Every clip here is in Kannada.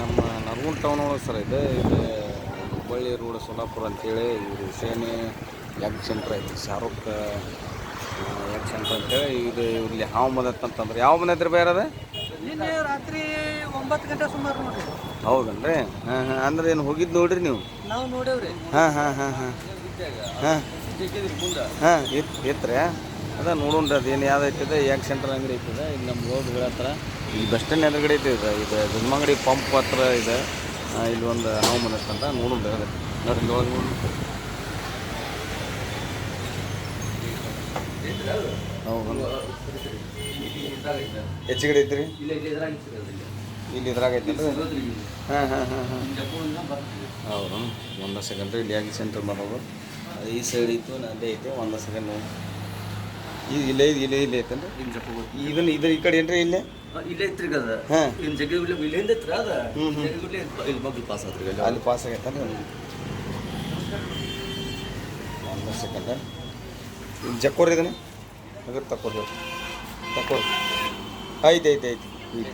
ನಮ್ಮ ನರಗುಂದ ಟೌನ್ ಒಳಗೆ ಸರ್ ಇದೆ. ಇದು ಹುಬ್ಬಳ್ಳಿ ರೋಡ್ ಸೋಲಾಪುರ ಅಂತೇಳಿ ಇದು ಸೇನೆ ಯಗ್ ಸೆಂಟ್ರ್ ಐತಿ. ಶಾರುಖ್ ಯಗ್ ಸೆಂಟ್ರ್ ಅಂತೇಳಿ ಇದು ಇಲ್ಲಿ ಹಾವು ಬಂದೈತೆ ಅಂತಂದ್ರೆ ಯಾವ ಬಂದೈತ್ರಿ ಬೇರೆ ಅದ? ನಿನ್ನೆ ರಾತ್ರಿ ಒಂಬತ್ತು ಗಂಟೆ ಸುಮಾರು ನೋಡ್ರಿ. ಹೌದನ್ರಿ? ಹಾಂ ಹಾಂ ಅಂದ್ರೆ ಏನು ಹೋಗಿದ್ದು ನೋಡ್ರಿ ನೀವು? ನಾವು ನೋಡೇವ್ರಿ. ಹಾಂ ಹಾಂ ಹಾಂ ಹಾಂ. ಹಾಂ. ಹಾಂ ಇತ್ತು ಇತ್ತು ಅದ ನೋಡೋಣ್ರಿ ಅದೇನು ಯಾವ್ದು ಐತಿದೆ? ಯಾಕೆ ಸೆಂಟ್ರ್ ಅಂಗಡಿ ಐತಿದೆ. ಇಲ್ಲಿ ನಮ್ಮ ಹತ್ರ ಇಲ್ಲಿ ಬಸ್ ಸ್ಟ್ಯಾಂಡ್ ಎದುರುಗಡೆ ಇದೆ ಇದು. ಇದು ಜನ್ಮಂಗಡಿ ಪಂಪ್ ಹತ್ರ ಇದೆ. ಇಲ್ಲಿ ಒಂದು ಹಾವು ಮನಸ್ಸು ಅಂತ ಅದೇ ನೋಡಿ ನೋಡಿ. ಹೌದು. ಹೆಚ್ಚಿಗಡೆ ಐತ್ರಿ ಇಲ್ಲಿ ಇದ್ರಾಗ ಐತಿ ಹಾಂ ಹಾಂ ಹಾಂ ಹಾಂ. ಹೌದು. ಒಂದು ಸೆಕೆಂಡ್ ಇಲ್ಲಿ ಆಗಿ ಸೆಂಟರ್ ಮಾಡೋದು? ಈ ಸೈಡ್ ಇತ್ತು, ಅಲ್ಲೇ ಐತೆ, ಒಂದು ಸೆಕೆಂಡ್ ಇಲ್ಲಿ, ಇಲ್ಲೇ ಇಲ್ಲೇ ಇಲ್ಲೇ ಇದನ್ನು, ಇದನ್ನ ಇದ್ರ ಈ ಕಡೆ ಏನ್ರಿ ಇಲ್ಲೇ? ಇಲ್ಲೇ ಐತ್ರಿ ಅದ ಹಾಂ. ಇನ್ ಇಲ್ಲಿಂದ ಐತ್ರಿ ಅದ. ಇಲ್ಲಿ ಪಾಸ್ ಆತ್ರಿ ಅಲ್ಲಿ ಪಾಸ್ ಒಂದು ಸೆಕೆಂಡ್ ಜಕ್ಕೋರಿ ಇದನ್ನ? ಅದ್ರ ತಕ್ಕೋರಿ ತಕ್ಕೋರಿ. ಐತೆ ಐತೆ ಐತೆ ಇಲ್ಲಿ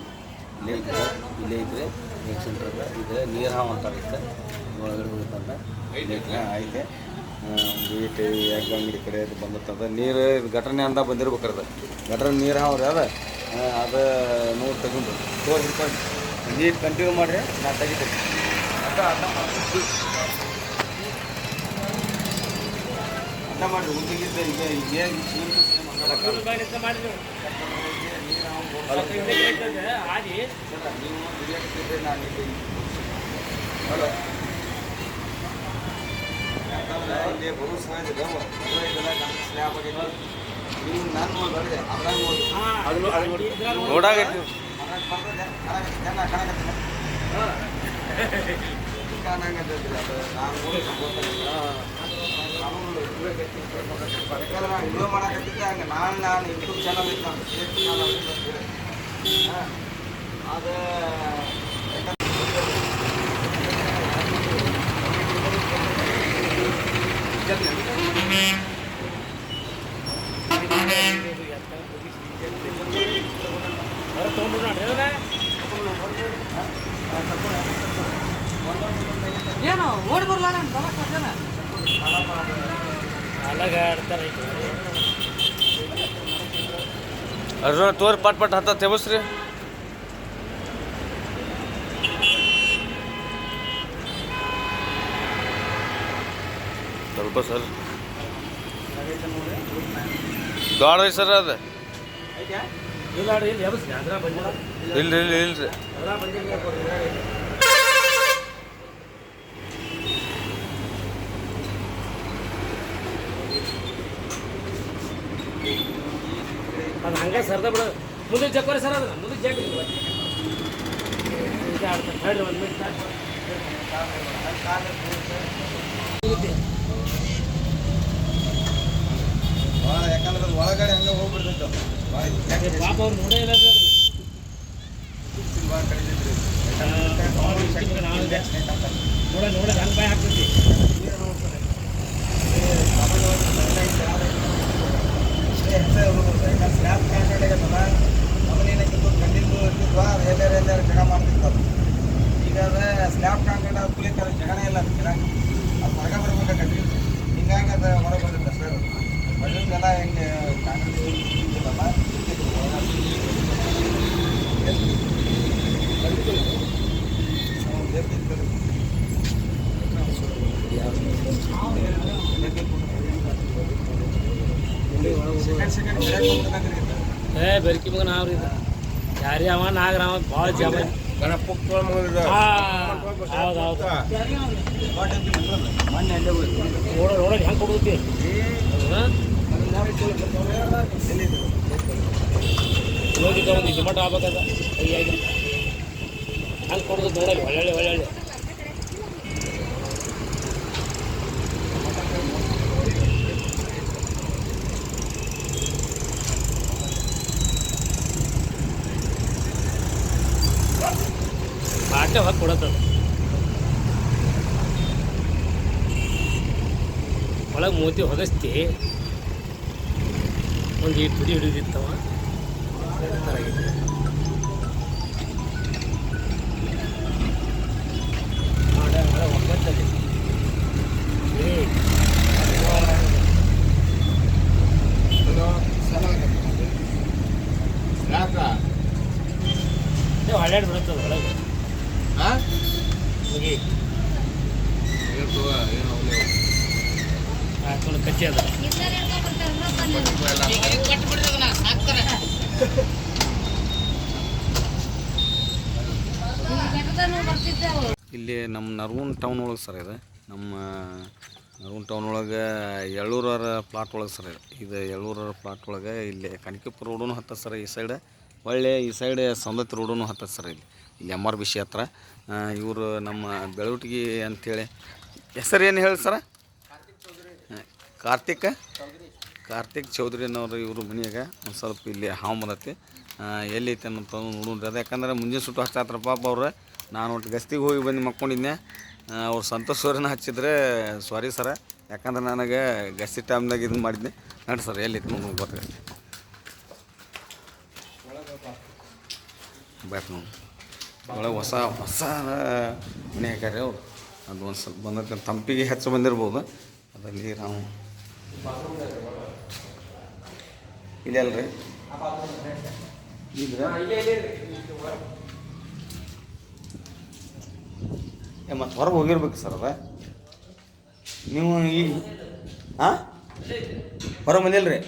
ಇಲ್ಲೇ ಐತೆ ಇಲ್ಲೇ ಸೆಂಟರ್ ಇದೆ. ನೀರು ಹಾವು ಐತೆ ಒಳಗಡೆ ಹೋಗುತ್ತಂತ ಐತೆ ಒಂದು ಯಾಕೆ ಅಂಗಡಿ ಕಡೆ ಅದು ನೀರು ಇದು ಘಟನೆ ಅಂತ ಬಂದಿರ್ಬೇಕ್ರದ ಅದು. ಘಟನೆ ನೀರು ಹಾವ್ರಿ ಅದ. ಅದು ನೋಡಿ ತಗೊಂಡು. ತೋರಿ ಹಿಡ್ಕೊಂಡು. ನೀರು ಕಂಟಿನ್ಯೂ ಮಾಡಿರಿ ನಾ ತೆಗಿತೀನಿ. ಅಡ್ಡ ಅಡ್ಡ ಮಾಡಿ ಅಡ್ಡ ಮಾಡಿರಿ ಉದ್ದಿಗಿದ್ದ ಈಗ ಏನು ನೀವು ದುಡಿಯಕ್ಕಿದ್ರೆ ನಾನು ಇಲ್ಲಿ ಹಲೋ. ಯಾಕಂದ್ರೆ ಇಲ್ಲಿ ಬರೋ ನಮ್ಮ ಸ್ಲ್ಯಾಬ್ ಆಗೈತಿ ನೀವು ನಾನು ನೋಡಿದ್ರೆ ಅದ್ರಾಗ ನೋಡಿ ನೋಡಾಗೈತಿ ಅದ್ರಾಗ ಬರ್ತದೆ ಕಣಾಗತ್ತೆ ಜನ ಕಣಾಗತ್ತೆ ಕಾಣಂಗತ್ತೈತ್ರಿ ಅದು ನಾನು ನೋಡಿ ಗೊತ್ತಾಗಿಲ್ಲ ಕಾನೂನು ಇರ್ಬೇಕೈತಿ ಯಾಕಂದ್ರೆ ನಾನು ವಿಡಿಯೋ ಮಾಡಕತ್ತಿದ್ದೆ ಹಂಗೆ ನಾನು ನಾನು ಯೂಟ್ಯೂಬ್ ಚಾನಲ್ ಇತ್ತು ನಾನು ಸ್ಟೇಟ್ ಚಾನಲ್ ಏನು ಓಡಿ ಬರ್ಲ ನಾನು ಜನ ಅರ್ಜುನ, ತೋರಿ ಪಟ್ ಪಟ್ ಹತ್ತ ತೆವಸ್ರಿ ಸ್ವಲ್ಪ ಸರ್. ಗಾಢ ಸರ್ ಅದು. ಇಲ್ರಿ ಇಲ್ರಿ ಇಲ್ರಿ. ಅದು ಹಂಗೆ ಸರ್ದ ಬಿಡು. ಮುಂದೆ ಜಕ್ಕೋರಿ ಸರ್ ಅದನ್ನ ಮುಂದೆ ಜಕ್ ಹೇಳ್ರಿ ಒಂದು ಮಿನಿಟ್ ಯಾಕಂದ್ರೆ ಅದು ಒಳಗಡೆ ಹಂಗೆ ಹೋಗ್ಬಿಡ್ತೈತೆ ನೋಡೇ ನೋಡ ನೋಡ ಹಂಗೆ ಬಾಯ್ ಹಾಕ್ತೈತಿ ಸ್ಲ್ಯಾಬ್ ಕಾಂಟ್ರಾಕ್ಟ್ ಅವನೇನಕ್ಕಿತ್ತು ಕಂಡಿದ್ದು ಇರ್ತಿದ್ವಾ ಎಲ್ಲಾರು ಎಲ್ಲಾರು ಜಗ ಮಾಡ್ತಿರ್ತಾರೆ ಈಗ ಅದ ಸ್ಲ್ಯಾಬ್ ಕಾಂಕ್ರೀಟ್ ಅದು ಕುಲಿಕ್ಕೆ ಅದು ಜಗನೇ ಇಲ್ಲ ಅದು ಕೆಳಗೆ ಅದು ಹೊರಗೆ ಬರ್ಬೇಕಾಗತ್ತೆ ಹಿಂಗಾಗಿ ಅದು ಹೊರಗೆ ಬಂದಿಲ್ಲ ಸರ್ ಮೊದಲಿಂದೆಲ್ಲ ಹೆಂಗೆ ಕಾಂಕ್ರೀಟ್ ಇದ್ದಿಲ್ಲಲ್ಲ ಸೆಕೆಂಡ್ ಸೆಕೆಂಡ್ ಕೆಳಗೆ ಹೋಗ್ಬೇಕಂದ್ರೆ ಏ ಬೆರ್ಕಿ ಮಗ ನಾವ್ರಿ ಇದು ಯಾರಿ ಅವ ಭಾಳ ಜಮ ಹೌದು ಹೌದು ಮೊನ್ನೆ ಅಲ್ಲೇ ಹೋಯ್ತು ನೋಡ ನೋಡ ಹೆಂಗೆ ಕೊಡ್ತೈತಿ ಹೋಗಿದ್ದ ಒಂದು ಮಟ್ಟ ಆಗ್ಬೇಕದ ಕೈಯಾಗಿ ಹಂಗೆ ನೋಡಲಿ ಒಳ್ಳೆ ಒಳ್ಳೆ ಅಷ್ಟೇ ಕೊಡತ್ತದ ಒಳಗೆ ಮೂತಿ ಹೊದಸ್ತಿ ಒಂದು ಈ ತುದಿ ಹಿಡಿದಿತ್ತವ. ಹಳ್ಯಾಡ್ ಬಿಡುತ್ತದೆ ಒಳಗೆ. ಮುಗಿ ಹಾಕೊಂಡು ಕಚ್ಚಿ ಅದ. ಇಲ್ಲಿ ನಮ್ಮ ನರ್ವೂನ್ ಟೌನ್ ಒಳಗೆ ಸರ್ ಇದೆ. ನಮ್ಮ ನರ್ವೂನ್ ಟೌನ್ ಒಳಗೆ ಎಳ್ಳೂರರ ಪ್ಲಾಟ್ ಒಳಗೆ ಸರ್ ಇದೆ. ಇದು ಎಳ್ಳೂರರ ಪ್ಲಾಟ್ ಒಳಗೆ ಇಲ್ಲಿ ಕನಕಪುರ ರೋಡೂ ಹತ್ತ ಸರ್ ಈ ಸೈಡ್ ಒಳ್ಳೆ ಈ ಸೈಡ್ ಸೌಂದತ್ ರೋಡೂ ಹತ್ತ ಸರ್ ಇಲ್ಲಿ. ಇಲ್ಲಿ ಎಂ ಆರ್ ಬಿ ಸಿ ಹತ್ರ. ಇವರು ನಮ್ಮ ಬೆಳವಟಿಗೆ ಅಂಥೇಳಿ ಹೆಸರು ಏನು ಹೇಳಿ ಸರ? ಕಾರ್ತಿಕ್? ಕಾರ್ತಿಕ್ ಚೌಧರಿನವರು ಇವರು ಮನೆಯಾಗ. ಒಂದು ಸ್ವಲ್ಪ ಇಲ್ಲಿ ಹಾವು ಬರತ್ತೆ ಎಲ್ಲೈತೆ ಐತೆ ನೋಡೋಣ ಅದು ಯಾಕಂದ್ರೆ ಮುಂಜಾನೆ ಸುಟ್ಟು ಹಚ್ಚಾತ್ರ ಪಾಪ ಅವ್ರು. ನಾನು ಒಟ್ಟು ಗಸ್ತಿಗೆ ಹೋಗಿ ಬಂದು ಮಕ್ಕೊಂಡಿದ್ದೆ ಅವ್ರು ಸಂತೋಷ್ ಹಚ್ಚಿದ್ರೆ ಸಾರಿ ಸರ. ಯಾಕಂದ್ರೆ ನನಗೆ ಗಸ್ತಿ ಟೈಮ್ದಾಗ ಇದನ್ನು ಮಾಡಿದ್ದೆ ನೋಡಿ ಸರ್ ಎಲ್ಲಿ ನೋಡೋಣ ನೋಡಿ ಗೊತ್ತಾಗತ್ತೆ. ಬಾಯ್ ನೋಡಿ. ಒಳಗೆ ಹೊಸ ಹೊಸ ಮನೆ ಹಾಕ್ಯಾರ ಅವರು. ಅದು ಒಂದು ಸ್ವಲ್ಪ ಬಂದೈತೆ ತಂಪಿಗೆ ಹೆಚ್ಚು ಬಂದಿರ್ಬೋದು. ಅದರಲ್ಲಿ ನಾವು ಇಲ್ಲಿ ಅಲ್ರಿ. ಏ, ಮತ್ತು ಹೊರಗೆ ಹೋಗಿರ್ಬೇಕು ಸರ್ ಅದ. ನೀವು ಈ ಹಾಂ ಹೊರಗೆ ಬಂದಿಲ್ರಿ?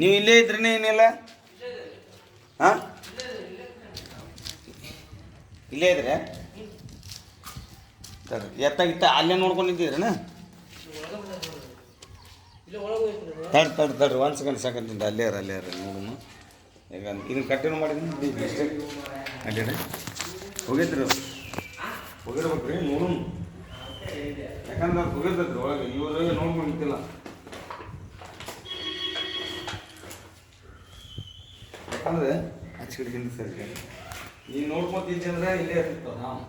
ನೀವು ಇಲ್ಲೇ ಇದ್ರೇನೆ ಏನಿಲ್ಲ? ಹಾಂ ಇಲ್ಲೇ ಇದ್ರೆ? ಎತ್ತಾಗಿತ್ತ, ಅಲ್ಲೇ ನೋಡ್ಕೊಂಡಿದ್ದೀರನ? ತಡ್ ತಡ್ ತಡ್ರಿ, ಒಂದು ಸೆಕೆಂಡ್ ಸೆಕೆಂಡ್ ಅಲ್ಲೇ ಇರ ಅಲ್ಲೇ ಇರ, ನೋಡೋಣ. ಈಗ ಇನ್ನು ಕಂಟಿನ್ಯೂ ಮಾಡಿ ಅಡ್ಡಿ ಹೋಗಿದ್ರಿ ಅದು ಹೋಗಿರ್ಬೇಕು ರೀ ನೋಡೋಣ. ಯಾಕಂದ್ರೆ ಹೋಗಿರ್ತೈತ್ರಿ, ಒಳಗೆ ಇವಾಗ ನೋಡ್ಕೊಂಡು ನಿಂತಿಲ್ಲ ಯಾಕಂದ್ರೆ ಆಚೆ ಕಡೆ ಹಿಂದೆ ಸರಿ ನೀನು ನೋಡ್ಕೊತಿದ್ದೆ ಅಂದ್ರೆ ಇಲ್ಲೇ ಇರ್ತಿತ್ತು ನಾವು.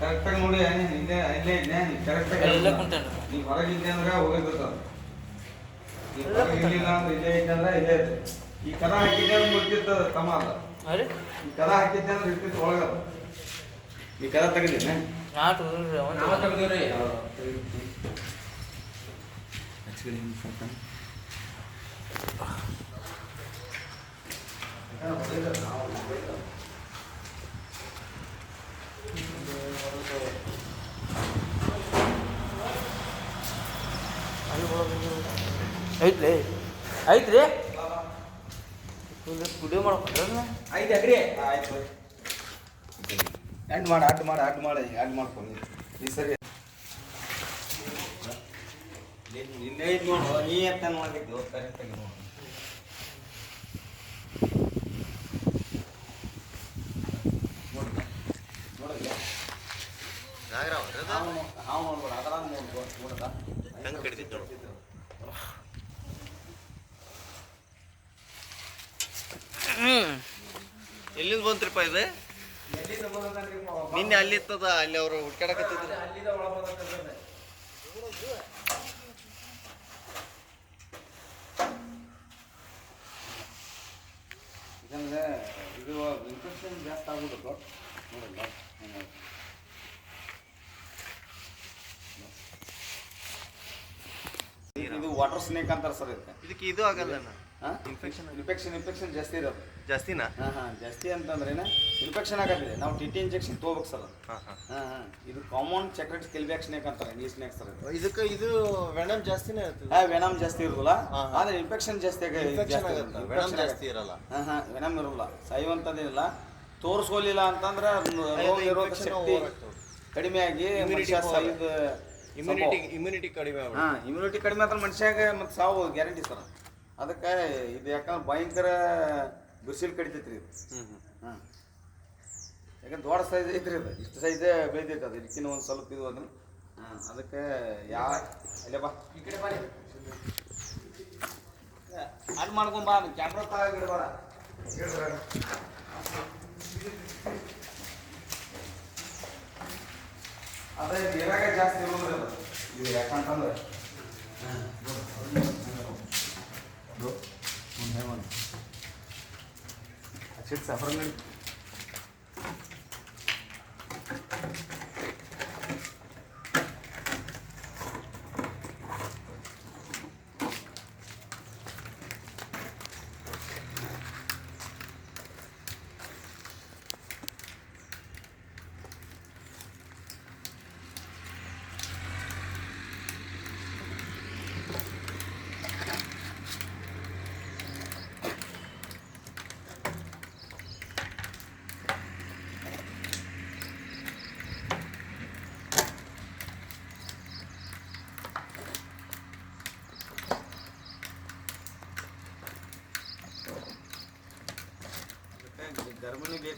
ಕರೆಕ್ಟಾಗಿ ನೋಡಿ ಇಲ್ಲೇ ಇಲ್ಲೇ ಇದ್ದೆ ಕರೆಕ್ಟಾಗಿ. ನೀನು ಹೊರಗಿದ್ದೆ ಅಂದ್ರೆ ಹೋಗಿರ್ತದ ಇರ್ಲಿಲ್ಲ ಅಂದ್ರೆ ಇಲ್ಲೇ ಇದ್ದೆ ಅಂದ್ರೆ ಇಲ್ಲೇ ಇರ್ತದೆ ಈ ಕದ ಹಾಕಿದ್ದೆ ಅಂದ್ರೆ ಮುಚ್ಚಿರ್ತದ ತಮ್ಮ ಅರೆ ಈ ಕದ ಹಾಕಿದ್ದೆ ಅಂದ್ರೆ ಇರ್ತಿತ್ತು ಒಳಗದ ಈ ಕದ ತೆಗೆದಿಲ್ಲ ನಾಟು ಐತ್ರಿ ಐತ್ರಿ ವಿಡಿಯೋ ಮಾಡ್ಕೊಂಡ್ರ ಆಯ್ತು ಅಗ್ರಿ. ಆಯ್ತು ಅಡ್ ಮಾಡಿ ಅಡ್ ಮಾಡಿ ಅಡ್ ಮಾಡಿ ಅಡ್ ಮಾಡ್ಕೊಂಡು. ಈ ಸರಿ. ನಿನ್ನೆ ಇದು ನೋಡು ನೀ ಅಂತ ನೋಡಿದ್ದು ಕರೆಕ್ಟಾಗಿ ನೋಡು. ಹಾವು ಹಾವು ನೋಡ್ಬೇಡ. ಅದ್ರಾಗ ನೋಡ್ಬೋದು ನೋಡದ ಹೆಂಗ್ ಕಡಿದಿತ್ತು ನೋಡು. ಎಲ್ಲಿಂದ ಬಂತ್ರಿಪ್ಪ ಇದು? ನಿನ್ನೆ ಅಲ್ಲಿ ಇತ್ತದ ಅಲ್ಲಿ ಅವರು ಹುಡ್ಕಾಡಕತ್ತಿದ್ರು ಯಾಕಂದ್ರೆ ಇದು ಇನ್ಫೆಕ್ಷನ್ ಜಾಸ್ತಿ ಆಗೋದು ನೋಡಲ್ಲ ಇದು ವಾಟರ್ ಸ್ನೇಕ್ ಅಂತಾರೆ ಸರ್ ಇದಕ್ಕೆ. ಇದಕ್ಕೆ ಇದು ಆಗಲ್ಲ ಇನ್ಫೆಕ್ಷನ್ ಇನ್ಫೆಕ್ಷನ್ ಇನ್ಫೆಕ್ಷನ್ ಜಾಸ್ತಿ ಇರೋದು. ಜಾಸ್ತಿನಾ? ಹಾಂ ಹಾಂ ಜಾಸ್ತಿ ಅಂತಂದ್ರೆ ಇನ್ಫೆಕ್ಷನ್ ಆಗತ್ತಿದೆ ನಾವು ಟಿ ಟಿ ಇಂಜೆಕ್ಷನ್ ತೊಗೋಬೇಕು ಸರ್ ಹಾಂ ಹಾಂ. ಹಾಂ ಹಾಂ. ಇದು ಕಾಮನ್ ಚೆಕ್ರೆಟ್ ಕೆಲ್ಬ್ಯಾಕ್ ಸ್ನೇಕ್ ಅಂತಾರೆ ಇಂಗ್ಲೀಷ್ ಸ್ನೇಕ್ ಸರ್ ಇದು. ಇದಕ್ಕೆ ಇದು ವೆನಮ್ ಜಾಸ್ತಿನೇ ಇರ್ತದೆ. ಆ ವೆನಮ್ ಜಾಸ್ತಿ ಇರೋದಿಲ್ಲ. ಹಾ. ಆದ್ರೆ ಇನ್ಫೆಕ್ಷನ್ ಜಾಸ್ತಿ ಆಗ ಇನ್ಫೆಕ್ಷನ್ ಆಗುತ್ತೆ. ವೆನಮ್ ಜಾಸ್ತಿ ಇರಲ್ಲ. ಹಾಂ ಹಾಂ ವೆನಮ್ ಇರೋಲ್ಲ ಸಾಯುವಂಥದ್ದೇನಿಲ್ಲ ತೋರಿಸ್ಕೊಲಿಲ್ಲ ಅಂತಂದ್ರೆ ರೋಗ ನಿರೋಧಕ infection ಶಕ್ತಿ. ಕಡಿಮೆ ಆಗಿ Immunity ಮನುಷ್ಯ power. ಸಾಯೋದು ಇಮ್ಯುನಿಟಿ ಇಮ್ಯುನಿಟಿ ಕಡಿಮೆ ಆಗ್ಬಿಡುತ್ತೆ. ಹಾಂ ಇಮ್ಯುನಿಟಿ ಕಡಿಮೆ ಆದ್ರೆ ಮನುಷ್ಯಾಗ ಮತ್ತೆ ಸಾವು ಗ್ಯಾರಂಟಿ ಸರ್. ಅದಕ್ಕೆ ಇದು ಯಾಕಂದ್ರೆ ಭಯಂಕರ ಬಿಸಿಲು ಕಡಿತೈತ್ರಿ ರೀ ಹ್ಮ್ ಹ್ಮ್. ಹಾಂ. ಯಾಕಂದ್ರೆ ದೊಡ್ಡ ಸೈಜ್ ಐತ್ರಿ ಅದು. ಇಷ್ಟು ಸೈಜ್ ಬೆಳೆದೈತೆ ಅದು. ಇದಕ್ಕಿಂತ ಒಂದು ಸ್ವಲ್ಪ ಇದು ಅದನ್ನು. ಹಾಂ ಅದಕ್ಕೆ ಯಾ ಅಲ್ಲೇ ಬಾ. ಈ ಕಡೆ ಬಾ ಅದು ಮಾಡ್ಕೊಂಬ ಬಾ ಕ್ಯಾಮ್ರಾ ತಗಿಡ್ಬೇಡ ಅದೇ ಬೇರೆ ಜಾಸ್ತಿ ಇರೋದ್ರಿ ಅದು. ಇದು ಯಾಕಂತಂದ್ರೆ షిట్ సఫరంగా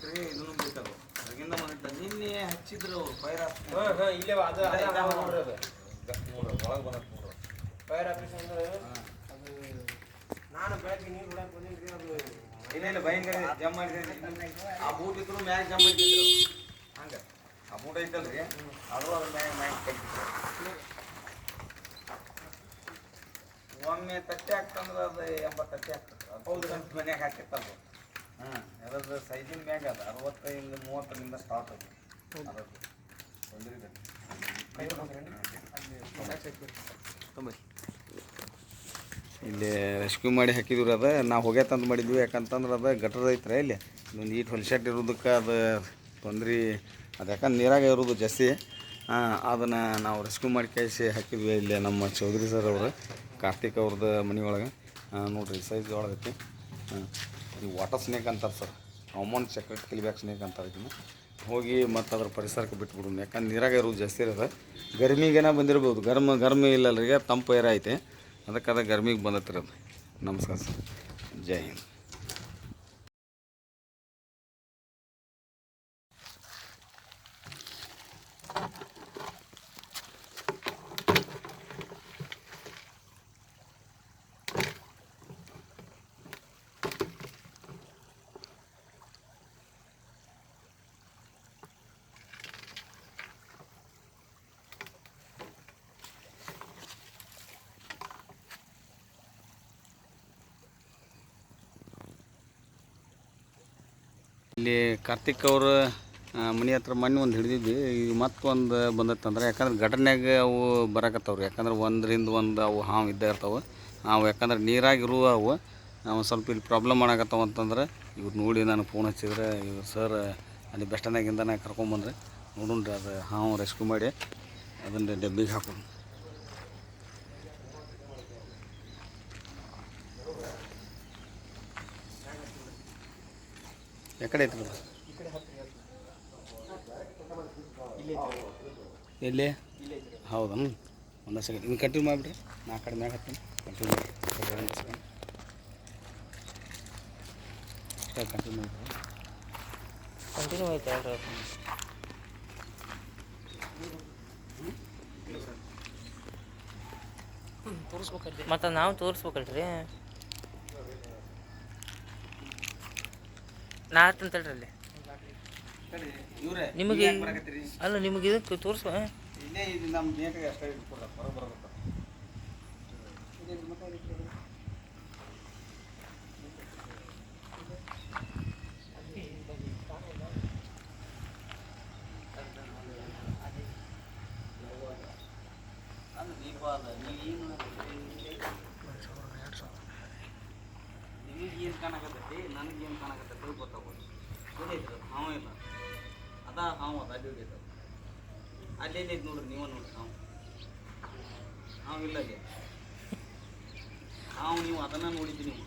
ಇದನ್ನು ನಿನ್ನೆ ಹಚ್ಚಿದ್ರು ಫೈರ್ ಹಾಂ ಹಾಂ ಇಲ್ಲೇ ಅದು ಅದೇ ನೋಡ್ರಿ ಅದು. ನೋಡ್ರಿ ಒಳಗೆ ಬಂದತ್ ನೋಡ್ರಿ ಫೈರ್ ಆಫೀಸ್ ಅಂದ್ರೆ ಅದು ನಾನು ಬೆಳಗ್ಗೆ ನೀರು ಅದು ಇಲ್ಲ ಇಲ್ಲ ಭಯಂಕರ ಜಮ್ ಮಾಡಿದ್ರಿ ಆ ಬೂಟ್ ಇದ್ರು ಮ್ಯಾಗ ಜಮ್ ಮಾಡಿದ್ರು ಹಂಗ. ಆ ಬೂಟ್ ಐತಲ್ರಿ ಅದು ಅದ್ರ ಮ್ಯಾಗ ಮ್ಯಾಗ ಕಟ್ಟಿದ್ರು ಒಮ್ಮೆ ತಟ್ಟೆ ಹಾಕ್ತಂದ್ರೆ ಅದು ಎಂಬತ್ತು ತಟ್ಟೆ ಆಗ್ತದೆ ಹೌದು. ಮನೆಯಾಗ ಮನ್ಯಾಗ ಹಾಕಿರ್ತಲ್ಲ ಹಾಂ ಅದ್ರದ್ದು ಸೈಜಿನ ಮ್ಯಾಗ ಅದು. ಅರವತ್ತೈದು ಮೂವತ್ತರಿಂದ ಸ್ಟಾರ್ಟ್ ಅದು. ಅದ್ರದ್ದು ತೊಂದ್ರೆ ಇಲ್ಲ. ಇಲ್ಲಿ ರೆಸ್ಕ್ಯೂ ಮಾಡಿ ಹಾಕಿದ್ರು ಅದ. ನಾವು ಹೋಗ್ಯ ತಂದು ಮಾಡಿದ್ವಿ. ಯಾಕಂತಂದ್ರೆ ಅದು ಗಟರ್ ಐತ್ರ ಇಲ್ಲಿ. ಒಂದು ಈಟ್ ಹೊಲ್ಸೆಟ್ ಇರೋದಕ್ಕೆ ಅದು ತೊಂದ್ರೆ. ಅದು ಯಾಕಂದ್ರೆ ನೀರಾಗ ಇರೋದು ಜಾಸ್ತಿ. ಅದನ್ನು ನಾವು ರೆಸ್ಕ್ಯೂ ಮಾಡಿ ಕಳಿಸಿ ಹಾಕಿದ್ವಿ ಇಲ್ಲಿ ನಮ್ಮ ಚೌಧರಿ ಸರ್ ಅವರು. ಕಾರ್ತಿಕ್ ಅವ್ರದ್ದು ಮನೆ ನೋಡಿರಿ ನೋಡ್ರಿ ಸೈಜ್ ಒಳಗೈತಿ. ಹಾಂ ಇದು ವಾಟರ್ ಸ್ನೇಕ್ ಅಂತಾರೆ sir. Common checkered keelback snake ಅಂತಾರೆ ಇದನ್ನು. ಹೋಗಿ ಮತ್ತು ಅದ್ರ ಪರಿಸರಕ್ಕೆ ಬಿಟ್ಬಿಡೋಣ ಯಾಕಂದ್ರೆ ನೀರಾಗ ಇರೋದು ಜಾಸ್ತಿ ಇರೋದು ಗರ್ಮಿಗೇನ ಬಂದಿರ್ಬೋದು. ಗರ್ಮ, ಗರ್ಮಿ ಇಲ್ಲಲ್ರಿಗೆ ತಂಪು ಏರ ಐತೆ. ಅದಕ್ಕೆ ಅದ ಗರ್ಮಿಗೆ ಬಂದತ್ತಿರೋದು. ನಮಸ್ಕಾರ ಸರ್. ಜೈ ಹಿಂದ್. ಕಾರ್ತಿಕ್ ಅವ್ರ ಮನೆ ಹತ್ರ ಮೊನ್ನೆ ಒಂದು ಹಿಡಿದಿದ್ವಿ. ಈಗ ಮತ್ತೊಂದು ಬಂದತ್ತಂದ್ರೆ ಯಾಕಂದ್ರೆ ಘಟನೆಯಾಗ ಅವು ಬರಕತ್ತವ್ರಿ. ಯಾಕಂದ್ರೆ ಒಂದರಿಂದ ಒಂದು ಅವು ಹಾವು ಇದ್ದೇ ಇರ್ತಾವೆ. ಅವು ಯಾಕಂದ್ರೆ ನೀರಾಗಿರುವ ಅವು ನಾವು ಸ್ವಲ್ಪ ಇಲ್ಲಿ ಪ್ರಾಬ್ಲಮ್ ಮಾಡಕತ್ತಾವ ಅಂತಂದ್ರೆ ಇವ್ರು ನೋಡಿ ನಾನು ಫೋನ್ ಹಚ್ಚಿದ್ರೆ, ಇವ್ರು ಸರ್ ಅಲ್ಲಿ ಬೆಸ್ಟನಾಗಿಂದ ಕರ್ಕೊಂಬಂದ್ರೆ ನೋಡೋಣ್ರಿ ಅದು ಹಾವು ರೆಸ್ಕ್ಯೂ ಮಾಡಿ, ಅದನ್ನು ಡಬ್ಬಿಗೆ ಹಾಕೋಣ. ಅದು? ಎಲ್ಲಿ? ಹೌದಾ ಒಂದು ಸೆಕೆಂಡ್. ಇನ್ನು ಕಂಟಿನ್ಯೂ ಮಾಡಿಬಿಡ್ರಿ ನಾ ಕಡೆ ಮ್ಯಾಗ ಹತ್ತೀನಿ ಕಂಟಿನ್ಯೂ ಮಾಡಿ. ಕಂಟಿನ್ಯೂ ಕಂಟಿನ್ಯೂ ಆಯ್ತು ತೋರಿಸ್ಬೇಕಲ್ರಿ. ಮತ್ತು ನಾವು ತೋರಿಸ್ಬೇಕಲ್ರಿ? ನಾ ಅಂತಲ್ರಿ ಅಲ್ಲಿ. ನಿಮಗೆ ಅಲ್ಲ ನಿಮಗೆ ಇದಕ್ಕೆ ಇಲ್ಲೇ ಇದು ನಮ್ಮ ಅಷ್ಟೇ ಇಟ್ಕೊಡ ಹೊರ ಬರಬೇಕು ನಿಮಗೆ ಏನು ಕಾಣಕತ್ತೈತಿ ನನಗೆ ಏನು ಕಾಣಕತ್ತೈತಿ ಗೊತ್ತಾಗೋದು ಏನೈತಿ ಅದು? ಹಾವು ಇಲ್ಲ ಅದ ಹಾವು ಅದ ಅಲ್ಲಿ ಹೋಗೈತೆ ಅದು. ಅಲ್ಲಿ ಎಲ್ಲೈತೆ ನೋಡ್ರಿ ನೀವು ನೋಡ್ರಿ ನಾವು. ನಾವು ಇಲ್ಲ ನಾವು ನೀವು ಅದನ್ನ ನೋಡಿದ್ದಿ ನೀವು.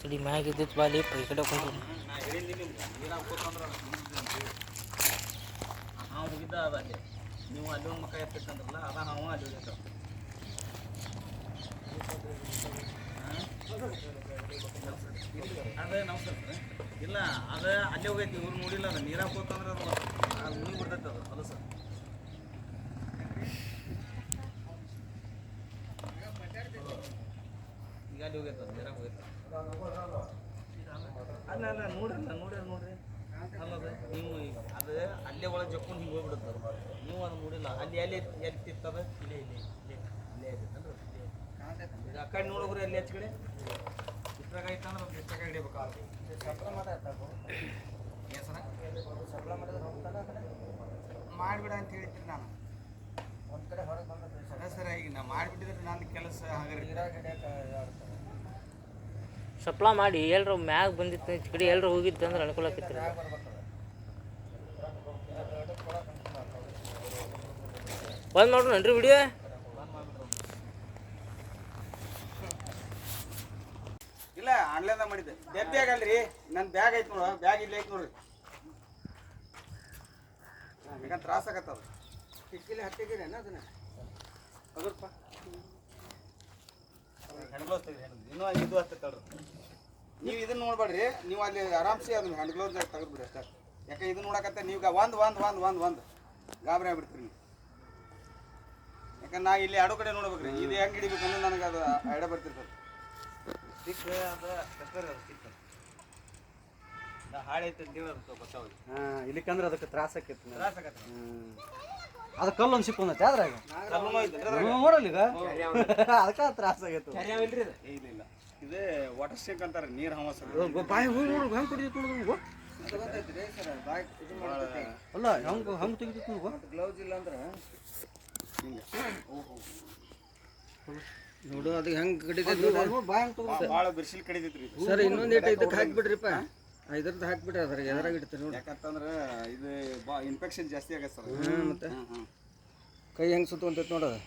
ತಡಿ ಮ್ಯಾಗ ಇದ್ದಿತ್ತು ಬಾಲಿ ಈ ಕಡೆ ಹೋಗಿ ನಾ ಹೇಳಿದ್ದೀನಿ ನಿಮ್ಗೆ. ನೀರಾಗ ಕೂತಂದ್ರೆ ಅದು ಹೋಗಿದ್ದ ಅಲ್ಲಿ. ನೀವು ಅಲ್ಲಿ ಒಂದು ಮಕ್ಕ ಎತ್ತಿಟ್ಟಂದ್ರಲ್ಲ ಅದ ನಾವು ಅಲ್ಲಿ ಹೋಗಿದ್ದ ಅದೇ ನಮಸ್ಕಾರ ಇಲ್ಲ ಅದ ಅಲ್ಲೇ ಹೋಗೈತಿ ಇವ್ರು ನೋಡಿಲ್ಲ ಅದ. ನೀರಾಗ ಕೂತಂದ್ರೆ ಅದು ಅಲ್ಲಿ ಅಲ್ಲ ನೋಡ್ರಲ್ಲ ನೋಡ್ರಿ ನೋಡ್ರಿ ಅಲ್ಲದ ನೀವು ಅದು ಅಲ್ಲೇ ಒಳಗೆ ಜಕ್ಕೊಂಡು ಹಿಂಗೆ ಹೋಗ್ಬಿಡುತ್ತೆ ನೀವು ಅದು ನೋಡಿಲ್ಲ. ಅಲ್ಲಿ ಎಲ್ಲಿ ಎಲ್ಲಿ ತಿರ್ತದ? ಇಲ್ಲೇ ಇಲ್ಲೇ ಇಲ್ಲೇ ಇಲ್ಲೇ ಆ ಕಡೆ ನೋಡೋಗ್ರಿ ಅಲ್ಲಿ ಹೆಚ್ಚು ಕಡೆ? ಇಷ್ಟ್ರಾಗ ಐತಂದ್ರೆ ಇಷ್ಟ್ರಾಗ ಹಿಡಿಬೇಕು ಆಳು. ಮಾಡಿಬಿಡ ಅಂತ ಹೇಳ್ತೀನಿ ನಾನು. ಸರ ಸರ್ ಈಗ ನಾ ಮಾಡಿಬಿಟ್ಟಿದ್ರೆ ನನ್ನ ಕೆಲಸ ಹಾಗೆ ಸಪ್ಲಾ ಮಾಡಿ ಎಲ್ಲರೂ ಮ್ಯಾಗ ಬಂದಿತ್ತು ಈ ಕಡೆ ಎಲ್ರು ಹೋಗಿತ್ತು ಅಂದ್ರೆ ಅನುಕೂಲ ಆಕೈತಿ ಬಂದ್ ಮಾಡ್ರಿ ವಿಡಿಯೋ ಇಲ್ಲ ಆನ್ಲೈನ್ದಾಗ ಮಾಡಿದ್ದೆ. ಬ್ಯಾಗ್ ಅಲ್ರಿ. ನನ್ನ ಬ್ಯಾಗ್ ಐತಿ ನೋಡ. ಬ್ಯಾಗ್ ಇಲ್ಲ ಐತೆ ನೋಡ್ರಿ. ಈಗ ತ್ರಾಸ ಆಗತ್ತದ. ಕಿಕ್ಕಿಲಿ ಹತ್ತಿಗಿರೇನ ಅದನ್ನ? ಅದರಪ್ಪ ಹ್ಯಾಂಡ್ ಗ್ಲೌಸ್ ತೆಗ್ರಿ ಇನ್ನೂ ಇದು ನೀವು ಇದನ್ನ ನೋಡ್ಬೇಡ್ರಿ. ನೀವು ಅಲ್ಲಿ ಆರಾಮ್ಸಿ ಅದನ್ನ ಹ್ಯಾಂಡ್ ಗ್ಲೌಸ್ ತೆಗೆದ್ಬಿಡ್ರಿ ಅಷ್ಟೇ. ಯಾಕೆ ಇದನ್ನ ನೋಡಕತ್ತ ನೀವು ಒಂದು ಒಂದು ಒಂದು ಒಂದು ಒಂದು. ಗಾಬರಿ ಆಗ್ಬಿಡ್ತೀರಿ ನೀವು. ಯಾಕಂದ್ರೆ ನಾ ಇಲ್ಲಿ ಎರಡು ಕಡೆ ನೋಡ್ಬೇಕ್ರಿ. ಇದು ಹೆಂಗ್ ಹಿಡಿಬೇಕು ಅನ್ನೋದು ನನಗೆ ಅದು ಐಡಿಯಾ ಬರ್ತಿರ್ತದೆ. ಸಿಕ್ಕ ಅದು ಕಷ್ಟರಿ ಅದು ಸ್ಟಿಕ್ ಹಾಳೆ ಐತೆ ಅಂತೇಳಿ ಅದು ಗೊತ್ತಾವ್ರಿ ಹಾಂ ಇಲ್ಲಿಕಂದ್ರೆ ಅದಕ್ಕೆ ತ್ರಾಸ ಆಕೈತಿ ಅದು ಕಲ್ಲು ಒಂದು ಕಲ್ಲುನೂ ಐತೆ ಅದ್ರಾಗ? ನೋಡಲ್ಲ ಈಗ? ಅದಕ್ಕೆ ತ್ರಾಸ ಆಗೈತೆ ಇಲ್ಲ ಇಲ್ಲ. ಇದು ವಾಟರ್ ಸ್ಟೇಕ್ ಅಂತಾರೆ ನೀರು ಹವಸ. ಬಾಯಿ ಹೋಗಿ ನೋಡು ಹೆಂಗೆ ಕುಡಿದೈತೆ ನೋಡು ಅಲ್ಲ ಹೆಂಗೆ ಹೆಂಗೆ ತೆಗಿತೈತೆ ನೋಡು? ಗ್ಲೌಸ್ ಇಲ್ಲ ಅಂದ್ರೆ? ನೋಡು ಅದು ಹೆಂಗ್ ಕಡಿತೈತಿ ಬಾಯಿ ಹೆಂಗೆ ಭಾಳ ಬಿರ್ಸಿಲ್ ಕಡಿತೈತ್ರಿ ಇದು. ಸರ್ ಇನ್ನೊಂದು ಏಟ್ ಇದಕ್ಕೆ ಹಾಕ್ಬಿಡ್ರಿಪ್ಪ. ಇದ್ರದ್ದು ಹಾಕ್ಬಿಟ್ರೆ ಅದ್ರಾಗ ಎದ್ರಾಗ ಇಡ್ತೀರಿ ನೋಡಿ. ಯಾಕಂತಂದ್ರೆ ಇದು ಬಾ ಇನ್ಫೆಕ್ಷನ್ ಜಾಸ್ತಿ ಆಗತ್ತೆ ಸರ್. ಮತ್ತೆ. ಕೈ ಹೆಂಗೆ ಸುತ್ತುವಂತೈತೆ ನೋಡೋದು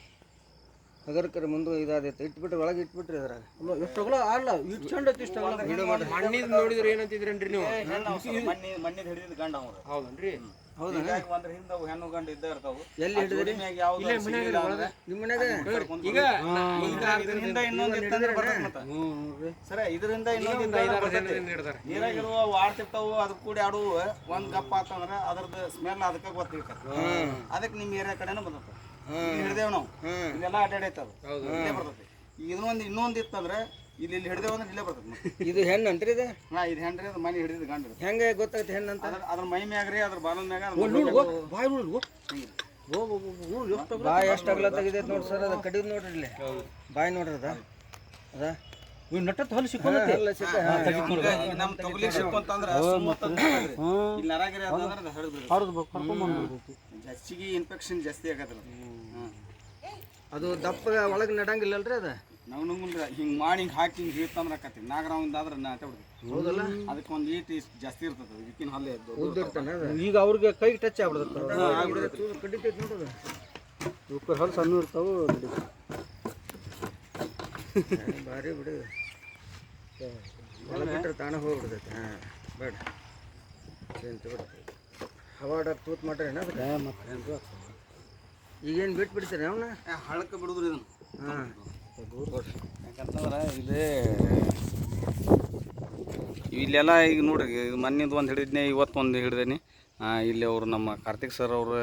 ಅದರ ಮುಂದೆ ಇದಾದೈತೆ. ಇಟ್ಬಿಟ್ರೆ ಒಳಗೆ ಇಟ್ಬಿಟ್ರಿ ಅದ್ರಾಗ. ಎಷ್ಟು ಅಗಲ ಅಲ್ಲ ಇಷ್ಟು ಚಂದ ಐತಿ ಇಷ್ಟು ಮಣ್ಣಿದ್ ನೋಡಿದ್ರೆ ಏನಂತಿದ್ರೇನ್ರಿ ನೀವು? ಮಣ್ಣಿದ್ ಹಿಡಿದ ಗಂಡ ಅವ್ರು ಹೌದನ್ರಿ? ಹೌದಾ ಹೀಗಾಗಿ ಒಂದ್ರ ಹಿಂದೆ ಅವು ಹೆಣ್ಣು ಗಂಡ ಇದ್ದ ಇರ್ತಾವು. ಎಲ್ಲಿ ಹಿಡಿದ್ರಿ? ಯಾವ್ದು ಸಿಗ್ಲಿಲ್ಲ ಅಂದ್ರೆ ನಿಮ್ಮ ಮನ್ಯಾಗ? ಈಗ ಇದರಿಂದ ಇನ್ನೊಂದು ಇತ್ತಂದ್ರೆ ಬರ್ತದೆ ಮತ್ತೆ. ಸರ ಇದರಿಂದ ಇನ್ನೊಂದು ನೀರಾಗಿರುವ ಆಡ್ತಿರ್ತಾವು ಅದಕ್ಕೆ ಕೂಡಿ ಆಡುವ ಒಂದ್ ಗಪ್ಪ ಆತಂದ್ರ ಅದ್ರದ್ದು ಸ್ಮೆಲ್ ಅದಕ್ಕೆ ಗೊತ್ತಿರ್ತದೆ. ಅದಕ್ಕೆ ನಿಮ್ಮ ಏರಿಯಾ ಕಡೆನೂ ಬರ್ತದೆ. ಇಲ್ಲಿ ಹಿಡ್ದೇವ್ ನಾವು. ಇಲ್ಲೆಲ್ಲ ಅಡ್ಡಾಡೈತೆ ಅದು. ಇಲ್ಲೇ ಬರ್ತದೆ. ಈಗ ಇದನ್ನೊಂದು ಇನ್ನೊಂದು ಇತ್ತಂದ್ರೆ ಇಲ್ಲಿ ಇಲ್ಲಿ ಹಿಡ್ದೇವ್ ಅಂದ್ರೆ ಇಲ್ಲೇ ಬರ್ತದೆ ಇದು ಹೆಣ್ಣು ಅಂತ್ರಿ ಇದು? ಹಾ ಇದು ಹೆಣ್ರಿ ಅದು ಮನೆ ಹಿಡಿದ ಗಂಡ್ರಿ ಹೆಂಗೆ ಗೊತ್ತಾಯ್ತು ಹೆಣ್ಣು ಅಂತ? ಅದ್ರ ಅದ್ರ ಮೈ ರೀ ಅದ್ರ ಬಾಲದ ಮ್ಯಾಗ ಅದ್ರ ನೋಡು ಮ್ಯಾಗ ಬಾಯಿ ನೋಡು ಓ, ಎಷ್ಟು ಅಗಲ ಬಾ ಎಷ್ಟು ಅಗಲ ತೆಗಿದೈತೆ ನೋಡಿ ಸರ್ ಅದು ಕಡಿದು ನೋಡ್ರಿ ಇಲ್ಲಿ. ಬಾಯಿ ನೋಡ್ರಿ ಅದ. ಅದ. ಇವ್ ಹೊಲ ಸಿಕ್ಕೊಂಡೈತಿ? ಎಲ್ಲ ಸಿಕ್ಕ ಈಗ ನಮ್ ತೊಗಲಿ ಸಿಕ್ಕೊಂತಂದ್ರ ಸುಮೂತ್ ಅಂತ ಹೇಳ್ರಿ. ಇಲ್ಲಿ ನರಾಗಿರಿ ಅದಂದ್ರೆ ಹೆಚ್ಚಿಗೆ ಇನ್ಫೆಕ್ಷನ್ ಜಾಸ್ತಿ ಆಗದ್ರ ಅದು. ದಪ್ಪ ಒಳಗೆ ನಡಂಗಿಲ್ಲಲ್ರಿ ಅದ? ನಾವು ನಮ್ಗೆ ಹಿಂಗ್ ಮಾಡಿ ಹಿಂಗ್ ಹಾಕಿ ಹಿಂಗ್ ಹಿಡ್ತಂದ್ರ ಆಕತಿ ನಾಗರಾವಿಂದ ಆದ್ರೆ ನಾಟ ಬಿಡ್ತೈತಿ ಹೌದಲ್ಲ? ಅದಕ್ಕೆ ಒಂದು ಈಟ್ ಇಷ್ಟ್ ಜಾಸ್ತಿ ಇರ್ತದೆ. ಇದಕ್ಕಿನ ಹಲ್ಲೆ ಉದ್ದ ಇರ್ತಾನೆ ಅದು? ಈಗ ಅವ್ರಿಗೆ ಕೈಗೆ ಟಚ್ ಆಗ್ಬಿಡುತ್ತೆ ಕಡಿತೈತಿ ನೋಡೋದು ಇವಕ್ಕೆ ಹೊಲ ಸಣ್ಣ ಇರ್ತಾವು ಭಾರಿ ಬಿಡು. ಒಳಗೆ ಬಿಟ್ರೆ ತಾಣ ಹೋಗ್ಬಿಡ್ತೈತೆ. ಹಾಂ ಬೇಡ. ಹವಾಡ ತೂತ್ ಮಾಡ್ರಿ ಅದಕ್ಕೆ ಈಗೇನು ಬಿಟ್ಟು ಬಿಡ್ತೀರಿ ಅವನ್ನ ಹಳಕ ಬಿಡುದ್ರಿ ಇದನ್ನು. ಹಾಂ. ಯಾಕಂತಂದ್ರೆ ಇದೇ ಇಲ್ಲೆಲ್ಲ ಈಗ ನೋಡ್ರಿ ಮೊನ್ನೆದು ಒಂದು ಹಿಡಿದ್ನೆ ಇವತ್ತು ಒಂದು ಹಿಡಿದೇನಿ ಇಲ್ಲಿ ಅವರು ನಮ್ಮ ಕಾರ್ತಿಕ್ ಸರ್ ಅವರು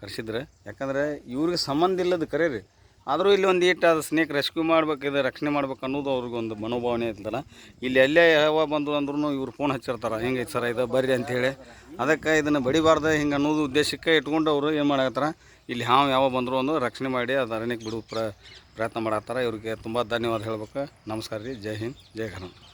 ಕರೆಸಿದ್ರು. ಯಾಕಂದ್ರೆ ಇವ್ರಿಗೆ ಸಂಬಂಧ ಇಲ್ಲದ ಕರೆ ರೀ ಆದರೂ ಇಲ್ಲಿ ಒಂದು ಏಟ್ ಅದು ಸ್ನೇಕ್ ರೆಸ್ಕ್ಯೂ ಮಾಡ್ಬೇಕು ಇದು ರಕ್ಷಣೆ ಮಾಡ್ಬೇಕು ಅನ್ನೋದು ಅವ್ರಿಗೆ ಒಂದು ಮನೋಭಾವನೆ ಇರ್ತಲ್ಲ ಇಲ್ಲಿ ಎಲ್ಲೇ ಯಾವ ಬಂದು ಅಂದ್ರೂ ಇವ್ರು ಫೋನ್ ಹಚ್ಚಿರ್ತಾರೆ, ಹೆಂಗೈತೆ ಸರ್ ಇದು? ಬರ್ರಿ ಅಂಥೇಳಿ ಅದಕ್ಕೆ ಇದನ್ನು ಬಡಿಬಾರ್ದು, ಹಿಂಗೆ ಅನ್ನೋದು ಉದ್ದೇಶಕ್ಕೆ ಇಟ್ಕೊಂಡು ಅವರು ಏನು ಮಾಡತ್ತಾರ ಇಲ್ಲಿ ಹಾವು ಯಾವ ಬಂದರು ಅಂದ್ರೆ ರಕ್ಷಣೆ ಮಾಡಿ ಅದು ಅರಣ್ಯಕ್ಕೆ ಬಿಡು ಪ್ರ ಪ್ರಯತ್ನ ಮಾಡತ್ತಾರ. ಇವ್ರಿಗೆ ತುಂಬ ಧನ್ಯವಾದ ಹೇಳ್ಬೇಕು. ನಮಸ್ಕಾರ ರೀ. ಜೈ ಹಿಂದ್ ಜೈ ಕರ್ನಾಟಕ